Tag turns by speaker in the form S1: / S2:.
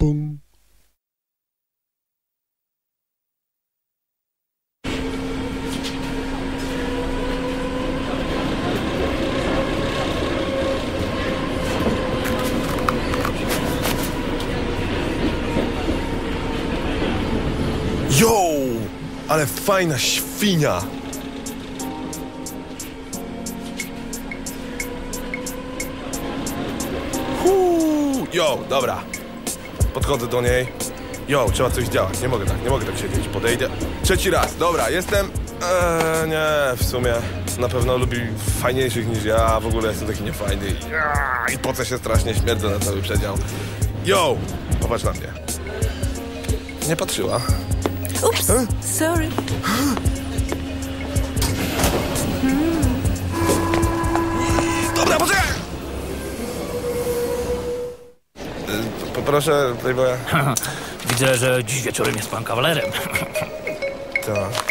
S1: Bum. Yo! Ale fajna świnia! Huu! Yo, dobra. Podchodzę do niej. Jo, trzeba coś działać. Nie mogę tak, nie mogę tak siedzieć. Podejdę. Trzeci raz, dobra, jestem. Eee, nie, w sumie na pewno lubi fajniejszych niż ja. W ogóle jestem taki niefajny. Ja, I pocę się strasznie, śmierdzę na cały przedział. Jo, popatrz na mnie. Nie patrzyła.
S2: Ups, sorry.
S1: Poproszę playboya.
S3: Widzę, że dziś wieczorem jest pan kawalerem.
S1: Tak.